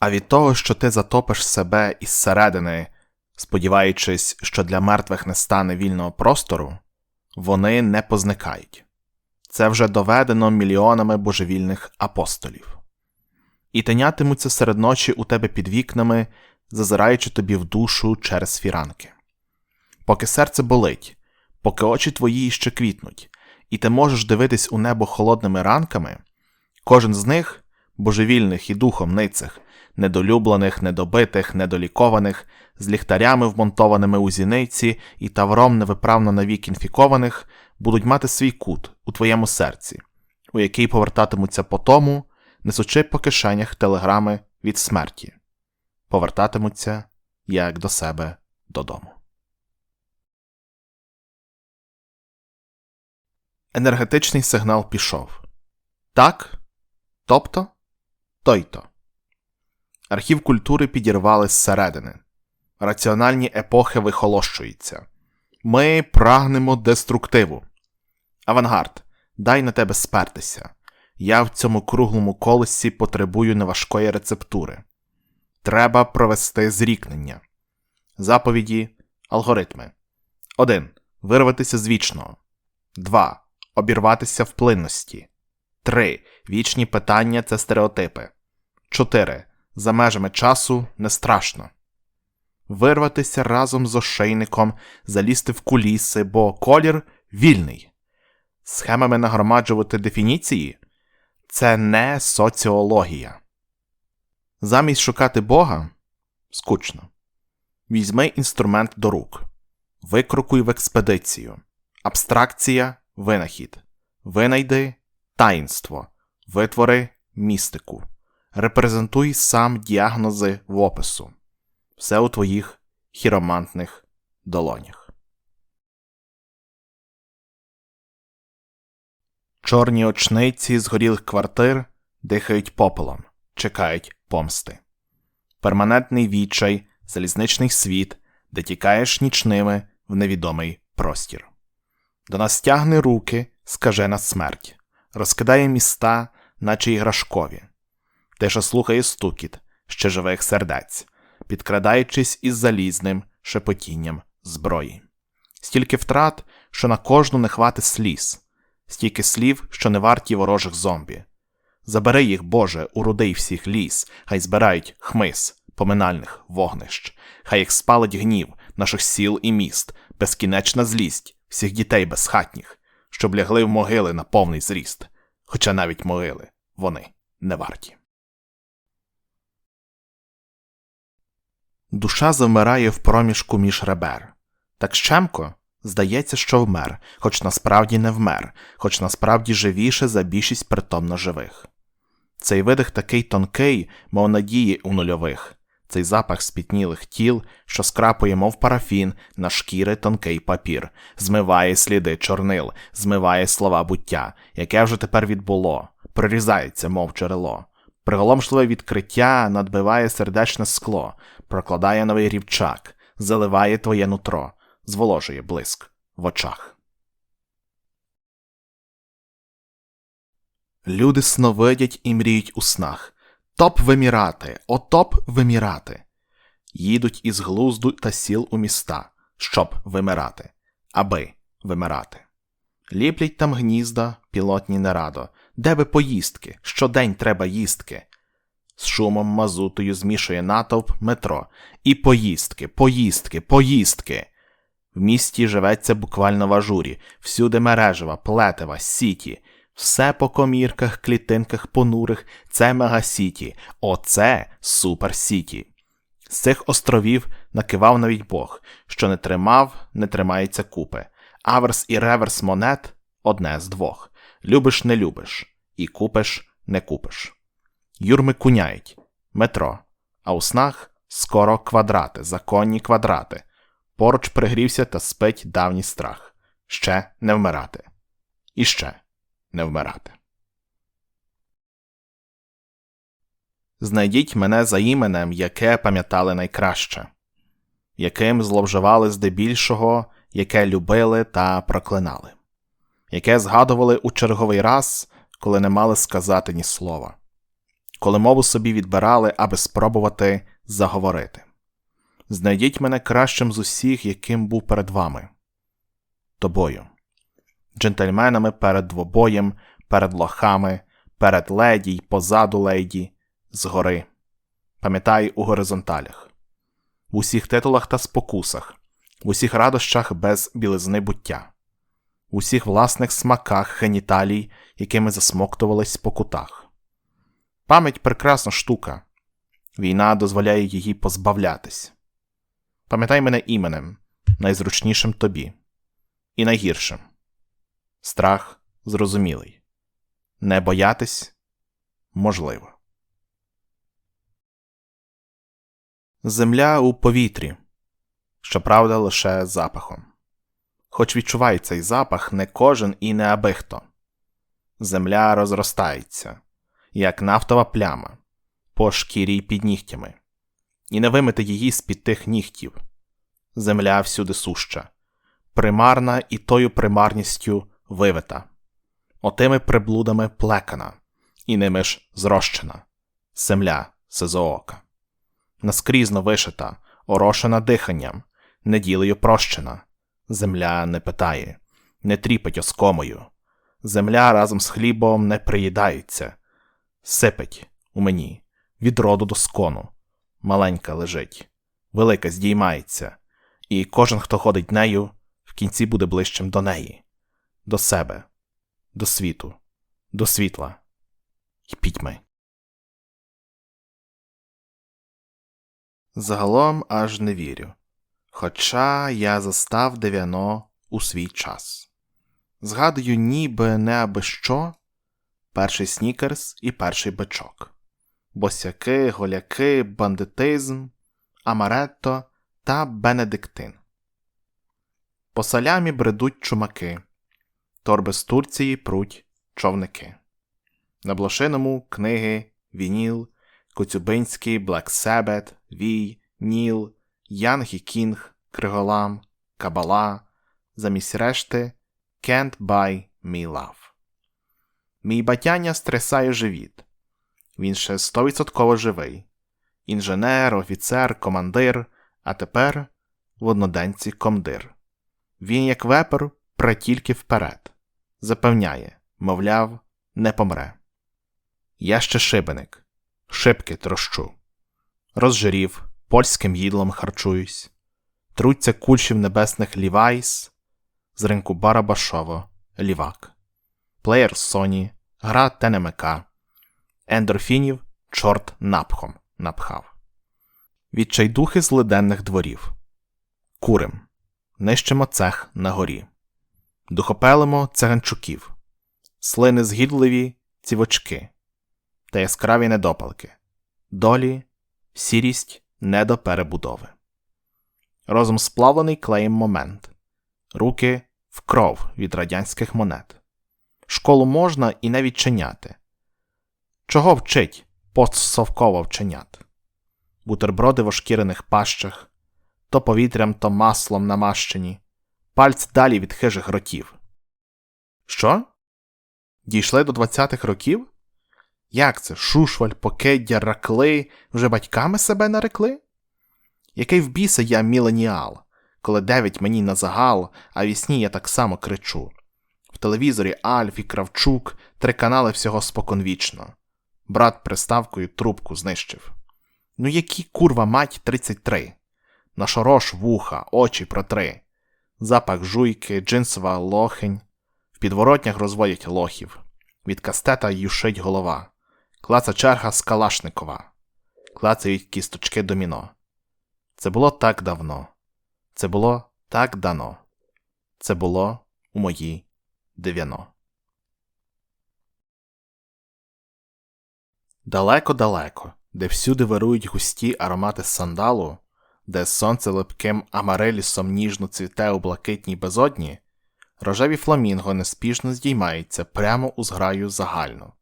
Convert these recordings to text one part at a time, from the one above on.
А від того, що ти затопиш себе із середини, сподіваючись, що для мертвих не стане вільного простору, вони не позникають. Це вже доведено мільйонами божевільних апостолів. І тинятимуться серед ночі у тебе під вікнами, зазираючи тобі в душу через фіранки. Поки серце болить, поки очі твої іще квітнуть, і ти можеш дивитись у небо холодними ранками, кожен з них, божевільних і духом ницих, недолюблених, недобитих, недолікованих, з ліхтарями, вмонтованими у зіниці і тавром невиправно навік інфікованих, будуть мати свій кут у твоєму серці, у який повертатимуться по тому, несучи по кишенях телеграми від смерті, повертатимуться як до себе додому. Енергетичний сигнал пішов. Так? Тобто? Той-то. Архів культури підірвали зсередини. Раціональні епохи вихолощуються. Ми прагнемо деструктиву. Авангард, дай на тебе спертися. Я в цьому круглому колесі потребую неважкої рецептури. Треба провести зрікнення. Заповіді, алгоритми. 1. Вирватися з вічного. 2. Обірватися в плинності. 3. Вічні питання це стереотипи. 4. За межами часу не страшно. Вирватися разом з ошейником, залізти в куліси, бо колір вільний. Схемами нагромаджувати дефініції це не соціологія. Замість шукати Бога скучно. Візьми інструмент до рук, викрокуй в експедицію, абстракція винахід, винайди таїнство, витвори містику, репрезентуй сам діагнози в опису. Все у твоїх хіромантних долонях. Чорні очниці згорілих квартир дихають попелом, чекають помсти. Перманентний відчай, залізничний світ, де тікаєш нічними в невідомий простір. До нас тягне руки скажена смерть, розкидає міста, наче іграшкові. Тиша слухає стукіт ще живих сердець, підкрадаючись із залізним шепотінням зброї. Стільки втрат, що на кожну не хватить сліз стільки слів, що не варті ворожих зомбі. Забери їх, Боже, у рудий всіх ліс, хай збирають хмис, поминальних вогнищ, хай їх спалить гнів наших сіл і міст, безкінечна злість всіх дітей безхатніх, щоб лягли в могили на повний зріст, хоча навіть могили вони не варті. Душа завмирає в проміжку між ребер. Так щемко Здається, що вмер, хоч насправді не вмер, хоч насправді живіше за більшість притомно живих. Цей видих такий тонкий, мов надії у нульових, цей запах спітнілих тіл, що скрапує, мов парафін, на шкіри тонкий папір, змиває сліди чорнил, змиває слова буття, яке вже тепер відбуло, прорізається, мов джерело. Приголомшливе відкриття надбиває сердечне скло, прокладає новий рівчак, заливає твоє нутро зволожує блиск в очах. Люди сновидять і мріють у снах. Топ вимірати, отоп вимірати. Їдуть із глузду та сіл у міста, щоб вимирати, аби вимирати. Ліплять там гнізда, пілотні нерадо, де би поїздки, щодень треба їстки. З шумом мазутою змішує натовп метро. І поїздки, поїздки, поїздки. В місті живеться буквально в ажурі, всюди мережева, плетева, сіті, все по комірках, клітинках понурих, це мегасіті, оце суперсіті. З цих островів накивав навіть Бог, що не тримав, не тримається купи. Аверс і реверс монет одне з двох. Любиш, не любиш, і купиш, не купиш. Юрми куняють, метро, а у снах скоро квадрати, законні квадрати. Поруч пригрівся та спить давній страх ще не вмирати. І ще не вмирати. Знайдіть мене за іменем, яке пам'ятали найкраще, яким зловживали здебільшого, яке любили та проклинали, яке згадували у черговий раз, коли не мали сказати ні слова. Коли мову собі відбирали, аби спробувати заговорити. Знайдіть мене кращим з усіх, яким був перед вами. Тобою, джентльменами перед двобоєм, перед лохами, перед леді й позаду леді, згори. Пам'ятай у горизонталях, в усіх титулах та спокусах, в усіх радощах без білизни буття, в усіх власних смаках геніталій, якими засмоктувались по кутах. Пам'ять прекрасна штука. Війна дозволяє її позбавлятись. Пам'ятай мене іменем, найзручнішим тобі, і найгіршим. Страх зрозумілий. Не боятись можливо. Земля у повітрі. Щоправда, лише запахом. Хоч відчуває цей запах не кожен і не аби хто. Земля розростається, як нафтова пляма, по шкірі під нігтями, і не вимити її з під тих нігтів. Земля всюди суща, примарна і тою примарністю вивита, отими приблудами плекана, і ними ж зрощена, земля сизоока, наскрізно вишита, орошена диханням, неділею прощена, земля не питає, не тріпить оскомою, земля разом з хлібом не приїдається, сипить у мені від роду до скону, маленька лежить, велика здіймається, і кожен, хто ходить нею, в кінці буде ближчим до неї, до себе, до світу, до світла. І пітьми. Загалом аж не вірю. Хоча я застав дев'яно у свій час. Згадую, ніби не аби що перший снікерс і перший бичок, босяки, голяки, бандитизм, амаретто та бенедиктин. По салямі бредуть чумаки, торби з Турції пруть човники. На блошиному книги, Вініл, Коцюбинський, Блек Себет, Вій, Ніл, Янг і Кінг, Криголам, Кабала, замість решти Can't buy me love. Мій батяня стрясає живіт. Він ще стовідсотково живий. Інженер, офіцер, командир, а тепер в одноденці комдир. Він, як вепер, пре тільки вперед. Запевняє, мовляв, не помре. Я ще шибеник, шибки трощу. Розжирів, польським їдлом харчуюсь, труться кульшів небесних лівайс, з ринку Барабашово, лівак, плеєр Соні, гра ТНМК, ендорфінів чорт напхом напхав. Відчайдухи з леденних дворів. Курим. Нищимо цех на горі. Духопелимо циганчуків, слини згідливі цівочки та яскраві недопалки, долі, сірість не до перебудови. Розум сплавлений клеєм момент, руки в кров від радянських монет. Школу можна і не відчиняти. Чого вчить постсовково вченят? Бутерброди в ошкірених пащах, то повітрям, то маслом намащені, пальць далі від хижих ротів. Що? Дійшли до двадцятих років? Як це шушваль, покиддя, ракли вже батьками себе нарекли? Який в біса я міленіал, коли дев'ять мені на загал, а вісні я так само кричу. Телевізорі Альф і Кравчук, три канали всього споконвічно. Брат приставкою трубку знищив. Ну які курва мать 33? Нашорош вуха, очі протри, запах жуйки, джинсова лохень, в підворотнях розводять лохів, від кастета юшить голова, клаца черга з Калашникова, клацають кісточки доміно. Це було так давно, це було так дано, це було у мої дев'яно. Далеко-далеко, де всюди вирують густі аромати сандалу, де сонце липким амарелісом ніжно цвіте у блакитній безодні, рожеві фламінго неспішно здіймаються прямо у зграю загальну,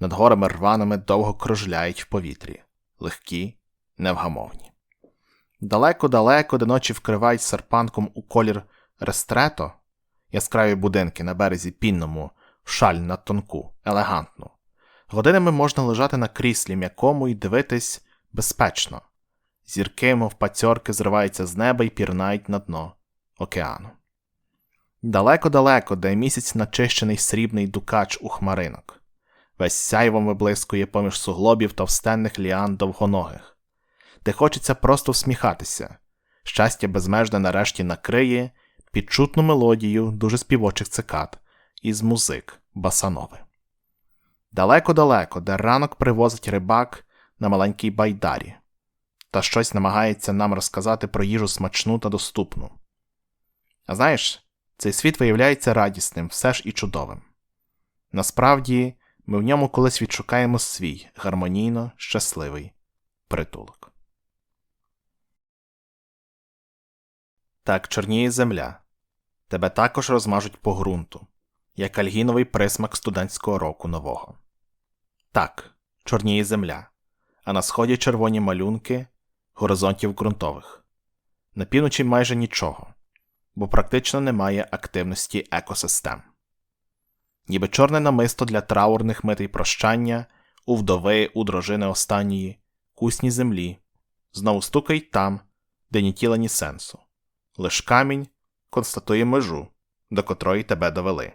над горами рваними довго кружляють в повітрі, легкі, невгамовні. Далеко-далеко, де ночі вкривають серпанком у колір рестрето, яскраві будинки на березі пінному, шаль на тонку, елегантну, Годинами можна лежати на кріслі м'якому і дивитись безпечно. Зірки, мов пацьорки, зриваються з неба і пірнають на дно океану. Далеко-далеко, де місяць начищений срібний дукач у хмаринок. Весь сяйвом виблискує поміж суглобів товстенних ліан довгоногих, де хочеться просто всміхатися. Щастя безмежне нарешті накриє підчутну мелодію дуже співочих цикад із музик басанови. Далеко-далеко, де ранок привозить рибак на маленькій байдарі, та щось намагається нам розказати про їжу смачну та доступну. А знаєш, цей світ виявляється радісним, все ж і чудовим. Насправді, ми в ньому колись відшукаємо свій гармонійно щасливий притулок. Так чорніє земля. Тебе також розмажуть по ґрунту, як альгіновий присмак студентського року нового. Так, чорніє земля, а на сході червоні малюнки горизонтів ґрунтових. На півночі майже нічого, бо практично немає активності екосистем. Ніби чорне намисто для траурних митий прощання, у вдови, у дружини останньої, кусні землі, знову стукають там, де ні тіла, ні сенсу. Лиш камінь констатує межу, до котрої тебе довели.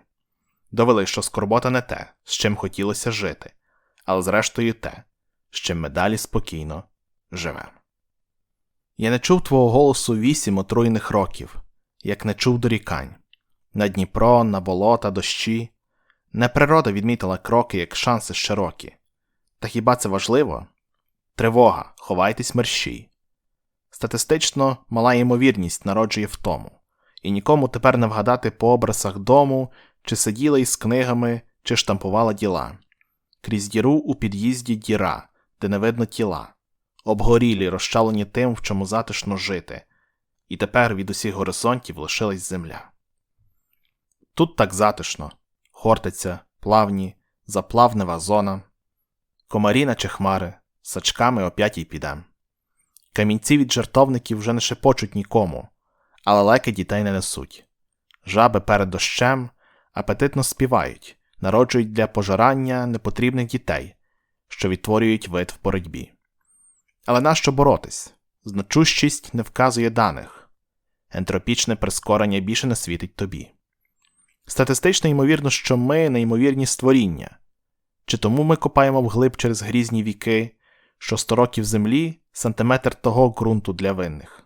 Довели, що скорбота не те, з чим хотілося жити, але зрештою те, з чим ми далі спокійно живемо. Я не чув твого голосу вісім отруєних років, як не чув дорікань. На Дніпро, на болота, дощі. Не природа відмітила кроки, як шанси широкі. Та хіба це важливо? Тривога, ховайтесь мерщій. Статистично мала ймовірність народжує втому, і нікому тепер не вгадати по образах дому, чи сиділа із книгами, чи штампувала діла. Крізь діру у під'їзді діра, де не видно тіла, обгорілі, розчалені тим, в чому затишно жити, і тепер від усіх горизонтів лишилась земля. Тут так затишно, хортиця, плавні, заплавнева зона, комарі наче хмари, сачками о п'ятій підем. Камінці від жартовників вже не шепочуть нікому, але леки дітей не несуть. Жаби перед дощем апетитно співають, народжують для пожирання непотрібних дітей, що відтворюють вид в боротьбі. Але нащо боротись? Значущість не вказує даних, ентропічне прискорення більше не світить тобі. Статистично ймовірно, що ми неймовірні створіння, чи тому ми копаємо вглиб через грізні віки, що сто років землі сантиметр того ґрунту для винних.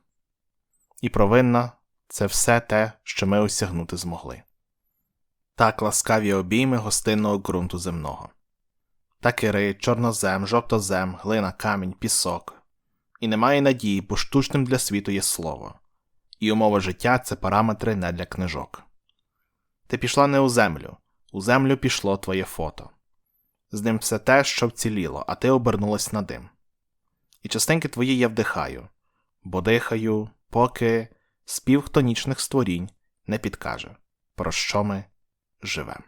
І провинна це все те, що ми осягнути змогли. Так ласкаві обійми гостинного ґрунту земного. Та кири, чорнозем, жовтозем, глина, камінь, пісок. І немає надії, бо штучним для світу є слово, і умова життя це параметри не для книжок. Ти пішла не у землю, у землю пішло твоє фото. З ним все те, що вціліло, а ти обернулась на дим. І частинки твої я вдихаю, бо дихаю, поки спів хтонічних створінь не підкаже, про що ми живемо.